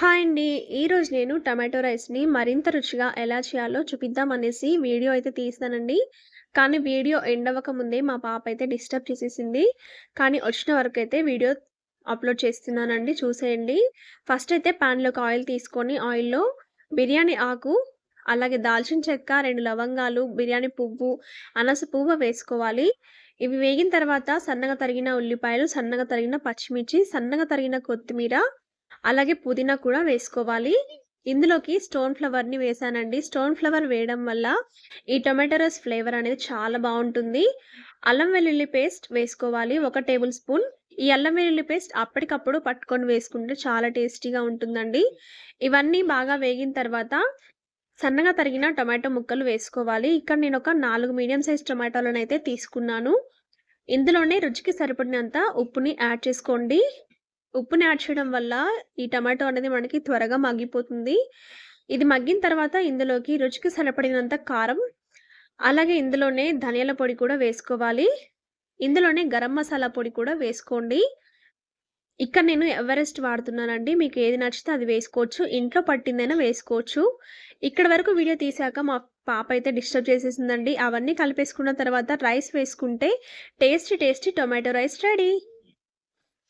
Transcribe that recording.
Hi అండి. ఈరోజు నేను టమాటో రైస్‌ని మరింత రుచిగా ఎలా చేయాలో చూపిద్దామనేసి వీడియో అయితే తీస్తానండి కానీ వీడియో ఎండ్ అవ్వకముందే మా పాప అయితే డిస్టర్బ్ చేసేసింది. కానీ వచ్చిన వరకు అయితే వీడియో అప్‌లోడ్ చేస్తున్నానండి చూసేయండి. ఫస్ట్ అయితే పాన్‌లోకి ఆయిల్ తీసుకొని ఆయిల్‌లో బిర్యానీ ఆకు, అలాగే దాల్చిన చెక్క, రెండు లవంగాలు, బిర్యానీ పువ్వు, అనస పువ్వు వేసుకోవాలి. ఇవి వేగిన తర్వాత సన్నగా తరిగిన ఉల్లిపాయలు, సన్నగా తరిగిన పచ్చిమిర్చి, సన్నగా తరిగిన కొత్తిమీర, అలాగే పుదీనా కూడా వేసుకోవాలి. ఇందులోకి స్టోన్ ఫ్లవర్‌ని వేసానండి స్టోన్ ఫ్లవర్ వేయడం వల్ల ఈ టొమాటో రైస్ ఫ్లేవర్ అనేది చాలా బాగుంటుంది అల్లం వెల్లుల్లి పేస్ట్ వేసుకోవాలి. ఒక టేబుల్ స్పూన్. ఈ అల్లం వెల్లుల్లి పేస్ట్ అప్పటికప్పుడు పట్టుకొని వేసుకుంటే చాలా టేస్టీగా ఉంటుందండి. ఇవన్నీ బాగా వేగిన తర్వాత సన్నగా తరిగిన టొమాటో ముక్కలు వేసుకోవాలి. ఇక్కడ నేను ఒక నాలుగు మీడియం సైజ్ టొమాటోలనైతే తీసుకున్నాను. ఇందులోనే రుచికి సరిపడినంత ఉప్పుని యాడ్ చేసుకోండి. ఉప్పుని యాడ్ చేయడం వల్ల ఈ టమాటో అనేది మనకి త్వరగా మగ్గిపోతుంది. ఇది మగ్గిన తర్వాత ఇందులోకి రుచికి సరిపడినంత కారం, అలాగే ఇందులోనే ధనియాల పొడి కూడా వేసుకోవాలి. ఇందులోనే గరం మసాలా పొడి కూడా వేసుకోండి. ఇక్కడ నేను ఎవరెస్ట్ వాడుతున్నానండి. మీకు ఏది నచ్చితే అది వేసుకోవచ్చు. ఇంట్లో పట్టిందైనా వేసుకోవచ్చు. ఇక్కడ వరకు వీడియో తీసాక మా పాప అయితే డిస్టర్బ్ చేసేసిందండి. అవన్నీ కలిపేసుకున్న తర్వాత రైస్ వేసుకుంటే tasty tasty tomato rice ready.